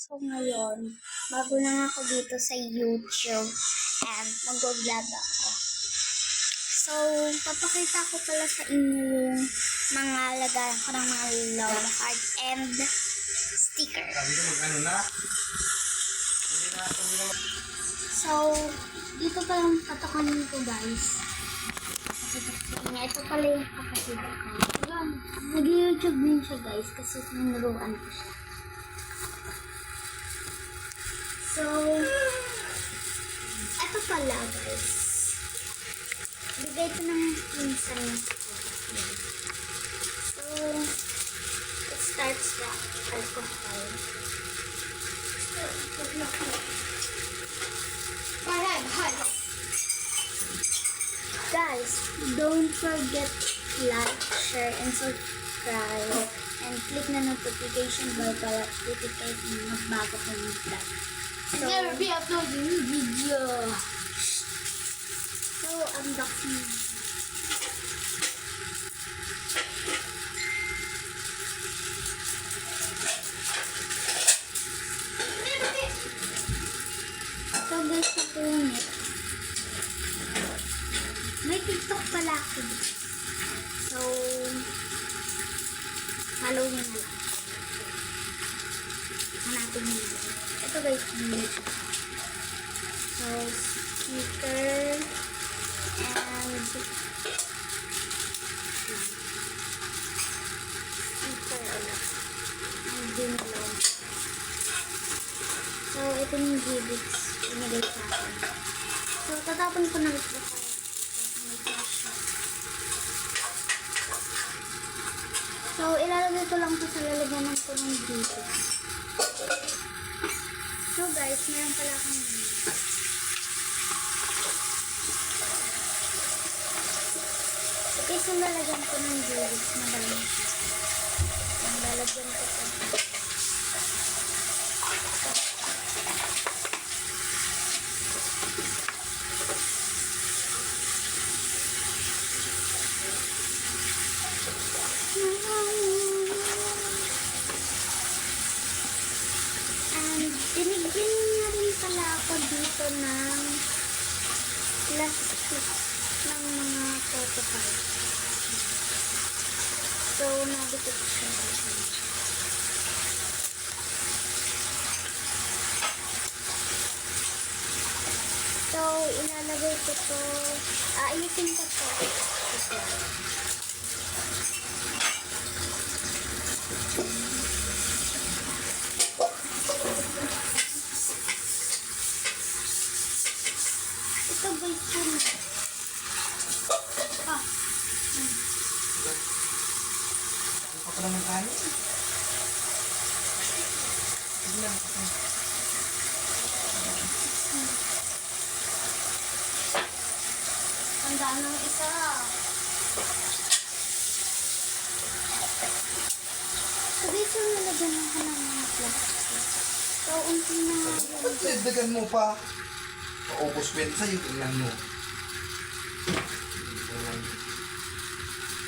So ngayon, bago lang ako dito sa YouTube and mag-vlog ako. So, papakita ko pala sa inyo yung mga lagayan ko ng mga love heart and sticker. So, dito pa lang patokan ko guys. Ito pala yung kapatid ko. Nag-YouTube din siya guys kasi sinuruan ko siya. So, ito pala guys. Bigay ko ng pinsan. So, it starts the alcohol. Guys, don't forget like, share, and subscribe. And click na notification bell para notified ng magbago ko ng vlog. So, Never be uploading video. so unboxing. So guys, ito yung. May TikTok pala ako. So, follow nyo na lang. Hanapin nyo. Yung net. So, sticker and sticker ulit. And dinulong. So, ito yung gibbets binigay sa akin. So, tatapon ko na ito So, ilalagay ko lang ito sa lalagyanan ko ng gibbets. So, guys, meron pala akong gibbets. So, lalagyan ko ng madami siya. Ang lalagyan ko ito. And binigyan niya rin pala ako dito ng plastic ng mga photo cards. So, nabikot siya. So, ilalagay ko to, aayusin ko to. Ito guys yun. Ah, Ano pa pala ng kanin? Daan ng isa. Guys, yung nalagyan ko ng mga plastic. So, unti na nga yun. Mo pa? Paubos yan sa'yo. Tingnan mo. Ayan.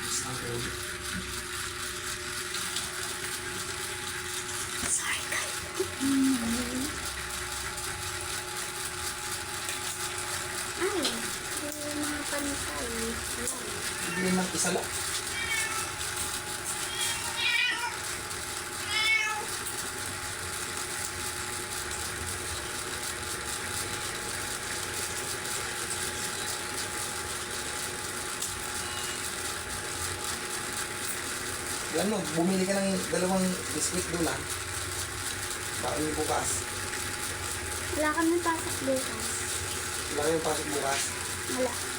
Mas na ko. Sorry guys. Ay, yung mga pantay. Ayan. Hindi lang isa lang. Yan mo, bumili ka ng dalawang biscuit doon ah. Baka yung bukas. Wala kami pasok bukas. Wala kayong pasok bukas. Wala.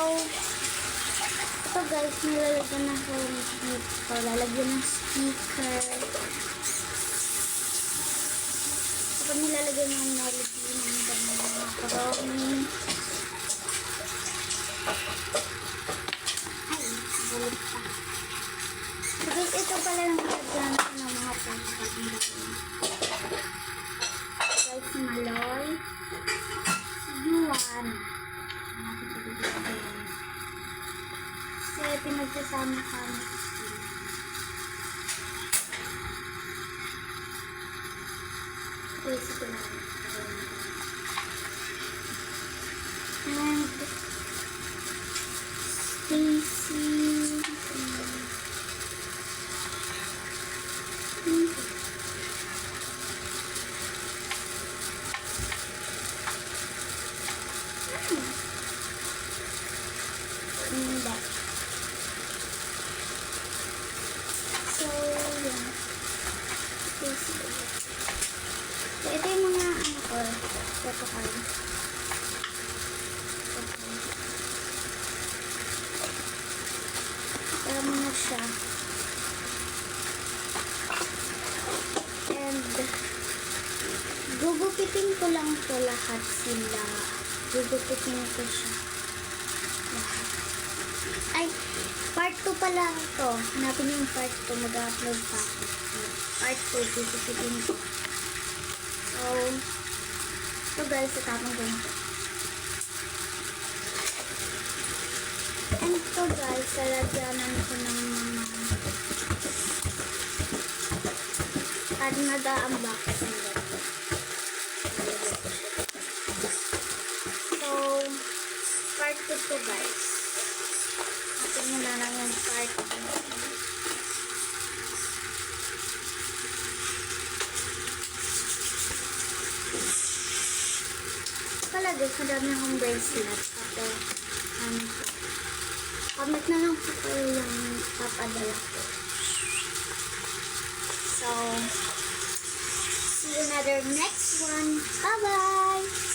Ito guys, nilalagyan na ko dito. Lalagyan ng sticker. Kapag nilalagyan ng melody, ng mga macaroni. Ay, bulot pa. So guys, ito pala yung nilagyan ko ng mga pangkakaganda. Guys, maloy. Yuan. Kasi pinagsasama kami. Wait, sige na. Gugupitin ko lang to lahat sila. Gugupitin ko siya. Lahat. Ay, part 2 pala ito. Hanapin yung part 2. Mag-upload pa. Part 2, gugupitin ko. So, ito guys, itapang ko na to. And ito guys, lalagyanan ko ng mga at nag-unboxing dito. So, part 2 to guys. Natin muna lang yung part 2. Pala guys, madami akong bracelet. Ito, ano to. Comment na lang po kayo yung papadala ko. So, see you another next one. Bye-bye!